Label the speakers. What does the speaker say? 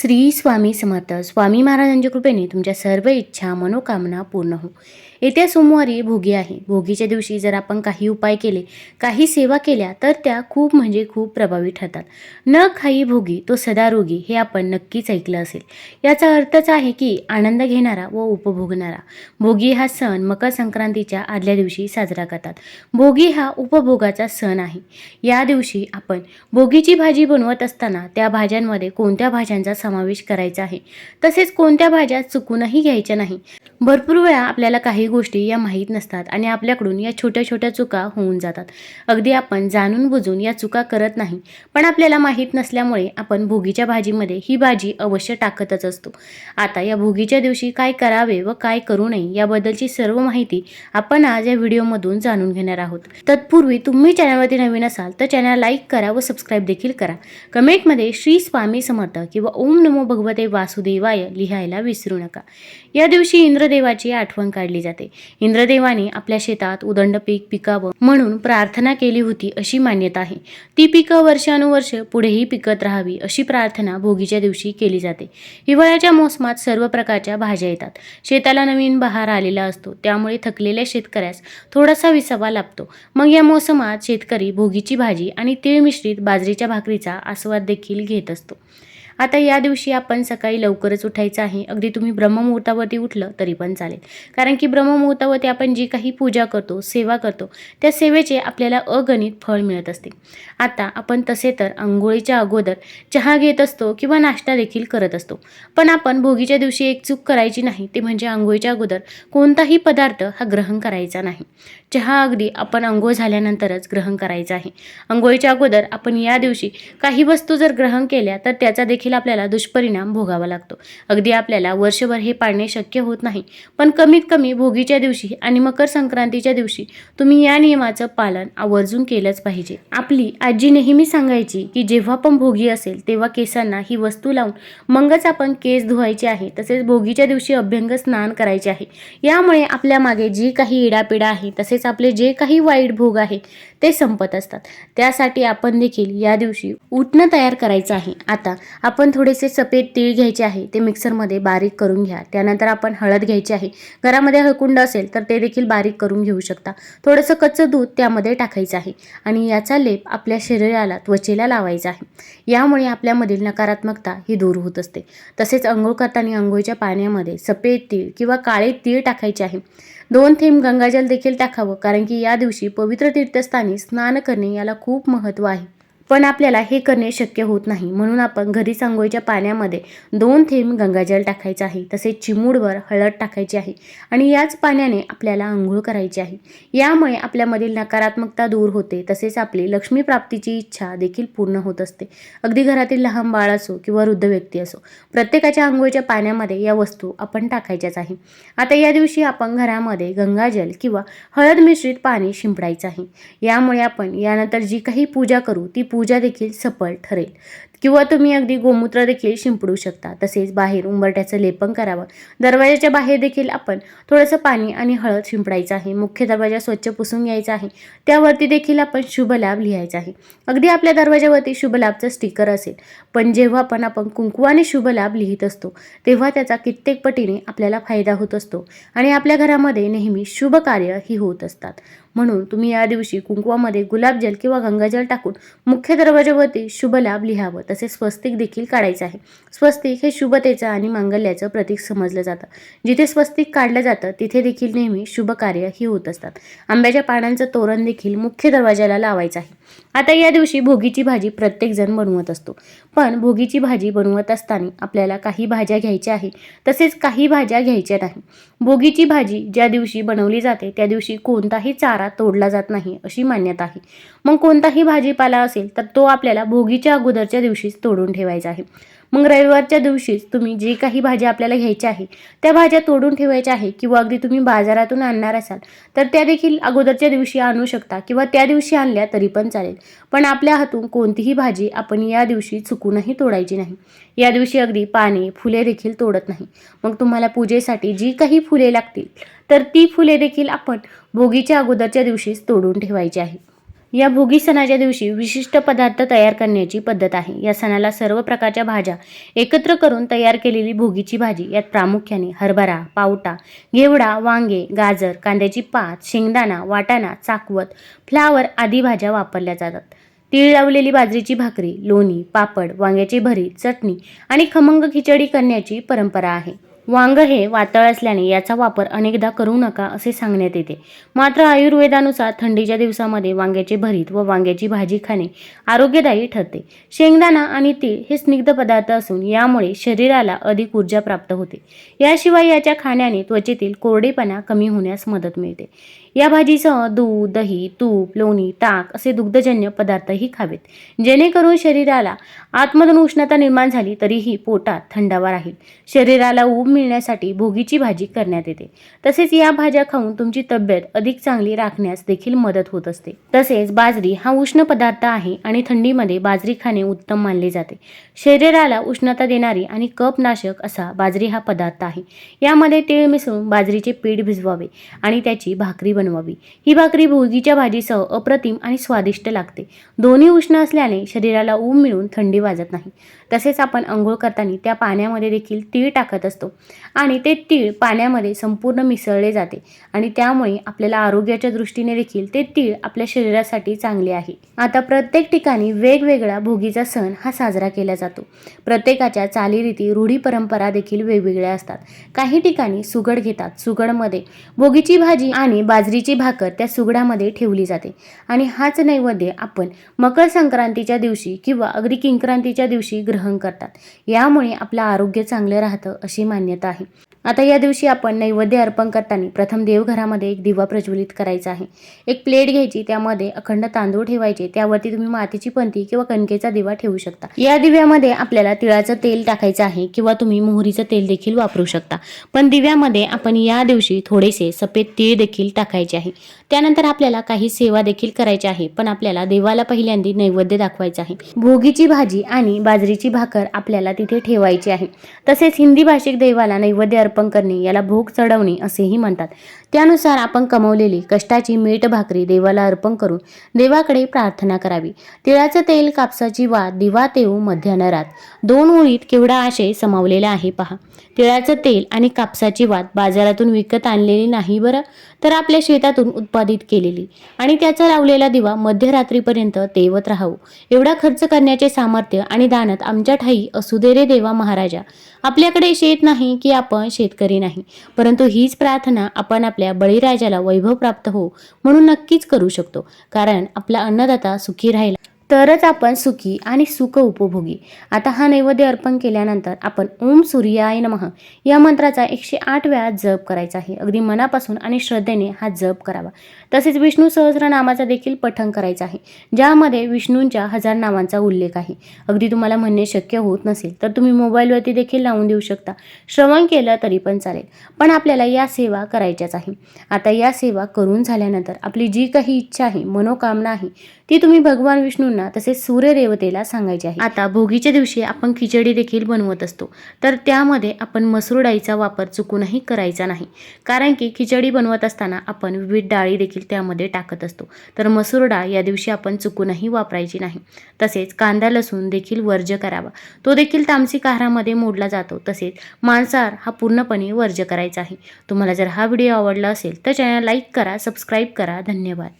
Speaker 1: श्री स्वामी समर्थ. स्वामी महाराजांच्या कृपेने तुमच्या सर्व इच्छा मनोकामना पूर्ण हो. येत्या सोमवारी भोगी आहे. भोगीच्या दिवशी जर आपण काही उपाय केले काही सेवा केल्या तर त्या खूप म्हणजे खूप प्रभावी ठरतात. न खाई भोगी तो सदा रोगी हे आपण नक्कीच ऐकलं असेल. याचा अर्थच आहे की आनंद घेणारा व उपभोगणारा. भोगी हा सण मकर संक्रांतीच्या आदल्या दिवशी साजरा करतात. भोगी हा उपभोगाचा सण आहे. या दिवशी आपण भोगीची भाजी बनवत असताना त्या भाज्यांमध्ये कोणत्या भाज्यांचा समावेश करायचा आहे. तसेच कोणत्या भाज्या चुकूनही घ्यायच्या नाही. भरपूर वेळा आपल्याला काही गोष्टी या माहीत नसतात आणि आपल्याकडून या छोट्या छोट्या चुका होऊन जातात. अगदी आपण जाणून बुजून या चुका करत नाही. पण आपल्याला माहीत नसल्यामुळे आपण भोगीच्या भाजीमध्ये ही भाजी अवश्य टाकतच असतो. आता या भोगीच्या दिवशी काय करावे व काय करू नये याबद्दलची सर्व माहिती आपण आज या व्हिडिओमधून जाणून घेणार आहोत. तत्पूर्वी तुम्ही चॅनलवरती नवीन असाल तर चॅनल लाईक करा व सबस्क्राईब देखील करा. कमेंटमध्ये श्री स्वामी समर्थ किंवा ओम नमो भगवते वासुदेवाय लिहायला विसरू नका. या दिवशी इंद्रदेवाची आठवण काढली जाते. इंद्रदेवाने आपल्या शेतात उदंड पीक पिकावं म्हणून प्रार्थना केली होती अशी मान्यता आहे. ती पिकं वर्षानुवर्ष पुढेही पिकत राहावी अशी प्रार्थना भोगीच्या दिवशी केली जाते. हिवाळ्याच्या मोसमात सर्व प्रकारच्या भाज्या येतात. शेताला नवीन बहार आलेला असतो. त्यामुळे थकलेल्या शेतकऱ्यास थोडासा विसावा लाभतो. मग या मोसमात शेतकरी भोगीची भाजी आणि तीळ मिश्रित बाजरीच्या भाकरीचा आस्वाद देखील घेत असतो. आता या दिवशी आपण सकाळी लवकरच उठायचं आहे. अगदी तुम्ही ब्रह्ममुहूर्तावरती उठलं तरी पण चालेल. कारण की ब्रह्ममुहूर्तावरती आपण जी काही पूजा करतो सेवा करतो त्या सेवेचे आपल्याला अगणित फळ मिळत असते. आता आपण तसे तर आंघोळीच्या अगोदर चहा घेत असतो किंवा नाश्ता देखील करत असतो. पण आपण भोगीच्या दिवशी एक चूक करायची नाही ते म्हणजे आंघोळीच्या अगोदर कोणताही पदार्थ हा ग्रहण करायचा नाही. चहा अगदी आपण अंघोळ झाल्यानंतरच ग्रहण करायचा आहे. अंघोळीच्या अगोदर आपण या दिवशी काही वस्तू जर ग्रहण केल्या तर त्याचा देखील आपल्याला दुष्परिणाम भोगावा लागतो. अगदी आपल्याला वर्षभर हे पाळणे शक्य होत नाही. पण कमीत कमी भोगीच्या दिवशी आणि मकर संक्रांतीच्या दिवशी तुम्ही या नियमाचं पालन आवर्जून केलंच पाहिजे. आपली आजी नेहमी सांगायची की जेव्हा पण भोगी असेल तेव्हा केसांना ही वस्तू लावून मगच आपण केस धुवायचे आहे तसेच भोगीच्या दिवशी अभ्यंग स्नान करायचे आहे. यामुळे आपल्या मागे जी काही इडापिडा आहे तसेच आपले जे काही वाईट भोग आहे ते संपत असतात. त्यासाठी आपण देखील या दिवशी उठणं तयार करायचं आहे. आता आपण थोडेसे सफेद तीळ घ्यायचे आहे ते मिक्सरमध्ये बारीक करून घ्या. त्यानंतर आपण हळद घ्यायची आहे. घरामध्ये हळकुंड असेल तर ते देखील बारीक करून घेऊ शकता. थोडंसं कच्चं दूध त्यामध्ये टाकायचं आहे आणि याचा लेप आपल्या शरीराला त्वचेला लावायचा आहे. यामुळे आपल्यामधील नकारात्मकता ही दूर होत असते. तसेच अंघोळ करताना अंघोळीच्या पाण्यामध्ये सफेद तीळ किंवा काळे तीळ टाकायचे आहे. दोन थेंब गंगाजल देखील टाकावं कारण की या दिवशी पवित्र तीर्थस्थानी स्नान करणे याला खूप महत्त्व आहे. पण आपल्याला हे करणे शक्य होत नाही. म्हणून आपण घरी सांगोळीच्या पाण्यामध्ये दोन थेंब गंगाजल टाकायचं आहे तसेच चिमूडभर हळद टाकायची आहे आणि याच पाण्याने आपल्याला आंघोळ करायची आहे. यामुळे आपल्यामधील नकारात्मकता दूर होते तसेच आपली लक्ष्मी प्राप्तीची इच्छा देखील पूर्ण होत असते. अगदी घरातील लहान बाळ असो किंवा वृद्ध व्यक्ती असो प्रत्येकाच्या आंघोळीच्या पाण्यामध्ये या वस्तू आपण टाकायच्याच आहे. आता या दिवशी आपण घरामध्ये गंगाजल किंवा हळद मिश्रित पाणी शिंपडायचं आहे. यामुळे आपण यानंतर जी काही पूजा करू ती पूजा पूजा देखील सफल ठरेल. किंवा तुम्ही अगदी गोमूत्र देखील शिंपडू शकता. तसेच बाहेर उंबरट्याचं लेपन करावं. दरवाजाच्या बाहेर देखील आपण थोडंसं पाणी आणि हळद शिंपडायचं आहे. मुख्य दरवाजा स्वच्छ पुसून घ्यायचा आहे. त्यावरती देखील आपण शुभ लाभ लिहायचा आहे. अगदी आपल्या दरवाजावरती शुभ लाभचं स्टिकर असेल. पण जेव्हा पण आपण कुंकुवाने शुभ लाभ लिहित असतो तेव्हा त्याचा कित्येक पटीने आपल्याला फायदा होत असतो. आणि आपल्या घरामध्ये नेहमी शुभ कार्य ही होत असतात. म्हणून तुम्ही या दिवशी कुंकवामध्ये गुलाबजल किंवा गंगाजल टाकून मुख्य दरवाजावरती शुभ लाभ लिहावं तसेच स्वस्तिक देखील काढायचं आहे. स्वस्तिक हे शुभतेचं आणि मांगल्याचं प्रतीक समजलं जातं. जिथे स्वस्तिक काढलं जातं तिथे देखील नेहमी शुभ कार्य ही होत असतात. आंब्याच्या पानांचं तोरण देखील मुख्य दरवाजाला लावायचं आहे. आता या दिवशी भोगीची भाजी प्रत्येकजण बनवत असतो. पण भोगीची भाजी बनवत असताना आपल्याला काही भाज्या घ्यायच्या आहे तसेच काही भाज्या घ्यायच्या नाही. भोगीची भाजी ज्या दिवशी बनवली जाते त्या दिवशी कोणताही चारा तोडला जात नाही अशी मान्यता आहे. मग कोणताही भाजीपाला असेल तर तो आपल्याला भोगीच्या अगोदरच्या दिवशीच तोडून ठेवायचा आहे. मग रविवारच्या दिवशीच तुम्ही जे काही भाज्या आपल्याला घ्यायच्या आहे त्या भाज्या तोडून ठेवायच्या आहे किंवा अगदी तुम्ही बाजारातून आणणार असाल तर त्या देखील अगोदरच्या दिवशी आणू शकता किंवा त्या दिवशी आणल्या तरी पण चालेल. पण आपल्या हातून कोणतीही भाजी आपण या दिवशी चुकूनही तोडायची नाही. या दिवशी अगदी पाने फुले देखील तोडत नाही. मग तुम्हाला पूजेसाठी जी काही फुले लागतील तर ती फुले देखील आपण भोगीच्या अगोदरच्या दिवशीच तोडून ठेवायची आहे. या भोगी सणाच्या दिवशी विशिष्ट पदार्थ तयार करण्याची पद्धत आहे. या सणाला सर्व प्रकारच्या भाज्या एकत्र करून तयार केलेली भोगीची भाजी. यात प्रामुख्याने हरभरा पावटा घेवडा वांगे गाजर कांद्याची पात शेंगदाणा वाटाणा चाकवत फ्लावर आदी भाज्या वापरल्या जातात. तीळ लावलेली बाजरीची भाकरी लोणी पापड वांग्याची भरीत चटणी आणि खमंग खिचडी करण्याची परंपरा आहे. वांग हे वातळ असल्याने याचा वापर अनेकदा करू नका असे सांगण्यात येते. मात्र आयुर्वेदानुसार थंडीच्या दिवसामध्ये वांग्याचे भरीत व वांग्याची भाजी खाणे आरोग्यदायी ठरते. शेंगदाणा आणि तीळ हे स्निग्ध पदार्थ असून यामुळे शरीराला अधिक ऊर्जा प्राप्त होते. याशिवाय याच्या खाण्याने त्वचेतील कोरडेपणा कमी होण्यास मदत मिळते. या भाजीसह दूध दही तूप लोणी ताक असे दुग्धजन्य पदार्थही खावेत. जेणेकरून शरीराला आतमधून उष्णता निर्माण झाली तरीही पोटात थंडावा राहील. शरीराला ऊब मिळण्यासाठी भोगीची भाजी करण्यात येते. तसेच या भाज्या खाऊन तुमची तब्येत अधिक चांगली राखण्यास देखील मदत होत असते. तसेच बाजरी हा उष्ण पदार्थ आहे आणि थंडीमध्ये बाजरी खाणे उत्तम मानले जाते. शरीराला उष्णता देणारी आणि कपनाशक असा बाजरी हा पदार्थ आहे. यामध्ये तीळ मिसळून बाजरीचे पीठ भिजवावे आणि त्याची भाकरी बनवावी. ही भाकरी भोगीच्या भाजीसह अप्रतिम आणि स्वादिष्ट लागते. दोन्ही उष्ण असल्याने शरीराला ऊब मिळून थंडी वाजत नाही. तसेच आपण आंघोळ करताना त्या पाण्यामध्ये देखील तीळ टाकत असतो. आणि ते तीळ पाण्यामध्ये संपूर्ण मिसळले जाते आणि त्यामुळे आपल्याला आरोग्याच्या दृष्टीने देखील ते तीळ आपल्या शरीरासाठी चांगले आहे. आता प्रत्येक ठिकाणी वेगवेगळा भोगीचा सण हा साजरा केला जातो. प्रत्येकाच्या चालीरीती रूढी परंपरा देखील वेगवेगळ्या असतात. काही ठिकाणी सुगड घेतात सुगडमध्ये भोगीची भाजी आणि बाजरीची भाकर त्या सुगडामध्ये ठेवली जाते. आणि हाच नैवेद्य आपण मकर संक्रांतीच्या दिवशी किंवा अगदी किंक्रांतीच्या दिवशी ग्रहण करतात. यामुळे आपलं आरोग्य चांगलं राहतं अशी मान्यता आहे. आता या दिवशी आपण नैवेद्य अर्पण करताना प्रथम देवघरामध्ये एक दिवा प्रज्वलित करायचा आहे. एक प्लेट घ्यायची त्यामध्ये अखंड तांदूळ ठेवायचे त्यावरती तुम्ही मातीची पंती किंवा कणकेचा दिवा ठेवू शकता. या दिव्यामध्ये आपल्याला तिळाचं तेल टाकायचं आहे किंवा तुम्ही मोहरीचं तेल देखील वापरू शकता. पण दिव्यामध्ये आपण या दिवशी थोडेसे सफेद तीळ देखील टाकायचे आहे. त्यानंतर आपल्याला काही सेवा देखील करायची आहे पण आपल्याला देवाला पहिल्यांदा नैवेद्य दाखवायचं आहे. भोगीची भाजी आणि बाजरीची भाकर आपल्याला तिथे ठेवायची आहे. तसेच हिंदी भाषिक देवाला नैवेद्य अर्पण करणे याला भोग चढवणे असेही म्हणतात. त्यानुसार आपण कमवलेली कष्टाची मीठ भाकरी देवाला अर्पण करून देवाकडे प्रार्थना करावी. तिळाचं तेल कापसाची वा दिवा तेऊ मध्यानरात दोन ओळीत केवढा आशय समावलेला आहे पहा. तिळाचं तेल आणि कापसाची वात बाजारातून विकत आणलेली नाही बरं? तर आपल्या शेतातून उत्पादित केलेली. आणि त्याचा लावलेला दिवा मध्यरात्रीपर्यंत तेवत राहावं. एवढा खर्च करण्याचे सामर्थ्य आणि दानत आमच्या ठाई असू दे रे देवा महाराजा. आपल्याकडे शेत नाही की आपण शेतकरी नाही. परंतु हीच प्रार्थना आपण आपल्या बळीराजाला वैभव प्राप्त हो म्हणून नक्कीच करू शकतो. कारण आपला अन्नदाता सुखी राहिला. तरच आपण सुखी आणि सुख उपभोगी. आता हा नैवेद्य अर्पण केल्यानंतर आपण ओम सूर्याय नमः या मंत्राचा एकशे आठ वेळा जप करायचा आहे. अगदी मनापासून आणि श्रद्धेने हा जप करावा. तसेच विष्णू सहस्रनामाचा देखील पठण करायचं आहे ज्यामध्ये विष्णूंच्या हजार नावांचा उल्लेख आहे. अगदी तुम्हाला म्हणणे शक्य होत नसेल तर तुम्ही मोबाईलवरती देखील लावून देऊ शकता. श्रवण केलं तरी पण चालेल पण आपल्याला या सेवा करायच्याच आहे. आता या सेवा करून झाल्यानंतर आपली जी काही इच्छा आहे मनोकामना आहे ती तुम्ही भगवान विष्णूंना तसेच सूर्यदेवतेला सांगायचे आहे. आता भोगीच्या दिवशी आपण खिचडी देखील बनवत असतो. तर त्यामध्ये आपण मसूर डाळीचा वापर चुकूनही करायचा नाही. कारण की खिचडी बनवत असताना आपण विविध डाळी देखील त्यामध्ये टाकत असतो. तर मसूर डाळ या दिवशी आपण चुकूनही वापरायची नाही. तसेच कांदा लसूण देखील वर्ज्य करावा. तो देखील तामसिक आहारामध्ये मोडला जातो. तसेच मांसाहार हा पूर्णपणे वर्ज्य करायचा आहे. तुम्हाला जर हा व्हिडिओ आवडला असेल तर चॅनल लाईक करा सबस्क्राईब करा. धन्यवाद.